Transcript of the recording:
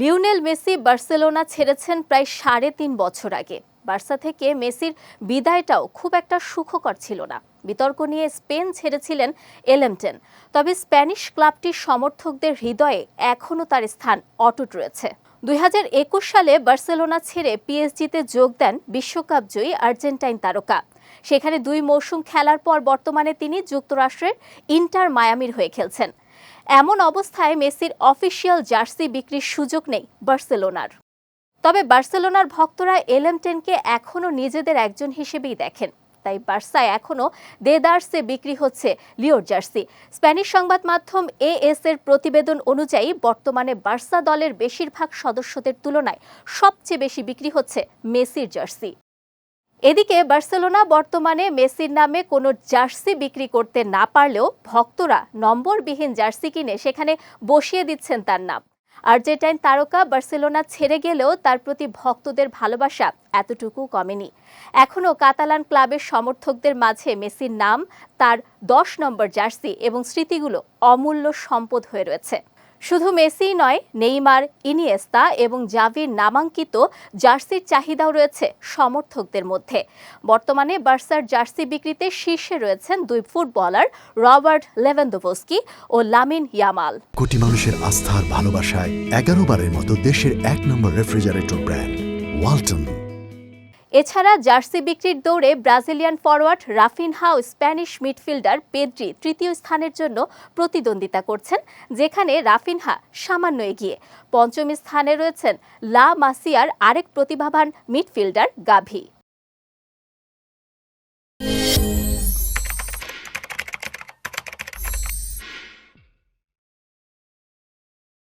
Lionel Messi Barcelona ছেড়েছেন প্রায় সাড়ে তিন বছর আগে। বার্সা থেকে মেসির বিদায়টাও খুব একটা সুখকর ছিল না। বিতর্ক নিয়ে স্পেন ছেড়েছিলেন এলেমটেন। তবে স্প্যানিশ ক্লাবটির সমর্থকদের হৃদয়ে এখনও তার স্থান অটুট রয়েছে। দুই হাজার একুশ সালে বার্সেলোনা ছেড়ে পিএসজিতে যোগ দেন বিশ্বকাপ জয়ী আর্জেন্টাইন তারকা। সেখানে দুই মৌসুম খেলার পর বর্তমানে তিনি যুক্তরাষ্ট্রের ইন্টার মায়ামির হয়ে খেলছেন। এমন অবস্থায় মেসির অফিসিয়াল জার্সি বিক্রির সুযোগ নেই বার্সেলোনার। তবে বার্সেলোনার ভক্তরা এলএমটেনকে এখনও নিজেদের একজন হিসেবেই দেখেন। তাই বার্সায় এখনও দেদার্সে বিক্রি হচ্ছে লিওর জার্সি। স্প্যানিশ সংবাদ মাধ্যম এএস এর প্রতিবেদন অনুযায়ী বর্তমানে বার্সা দলের বেশিরভাগ সদস্যদের তুলনায় সবচেয়ে বেশি বিক্রি হচ্ছে মেসির জার্সি। এদিকে বার্সেলোনা বর্তমানে মেসির নামে কোনো জার্সি বিক্রি করতে না পারলেও ভক্তরা নম্বরবিহীন জার্সি কিনে সেখানে বসিয়ে দিচ্ছেন তার নাম। আর্জেন্টাইন তারকা বার্সেলোনা ছেড়ে গেলেও তার প্রতি ভক্তদের ভালোবাসা এতটুকু কমেনি। এখনও কাতালান ক্লাবের সমর্থকদের মাঝে মেসির নাম, তার দশ নম্বর জার্সি এবং স্মৃতিগুলো অমূল্য সম্পদ হয়ে রয়েছে। শুধু মেসি নয়, নেইমার, ইনিয়েস্তা এবং জাভির নামাঙ্কিত জার্সির চাহিদাও রয়েছে সমর্থকদের মধ্যে। বর্তমানে বার্সার জার্সি বিক্রিতে শীর্ষে রয়েছেন দুই ফুটবলার, রবার্ট লেভেন্দোভস্কি ও লামিন ইয়ামাল। কোটি মানুষের আস্থার ভালোবাসায় এগারো বারের মতো দেশের এক নম্বর রেফ্রিজারেটর ব্র্যান্ড, ওয়ালটন। এছাড়া জার্সি বিক্রির দৌড়ে ব্রাজিলিয়ান ফরওয়ার্ড রাফিনহা ও স্প্যানিশ মিডফিল্ডার পেদ্রি তৃতীয় স্থানের জন্য প্রতিদ্বন্দ্বিতা করছেন, যেখানে রাফিনহা সামান্য এগিয়ে। পঞ্চম স্থানে রয়েছেন লা মাসিয়ার আরেক প্রতিভাবান মিডফিল্ডার গাভি।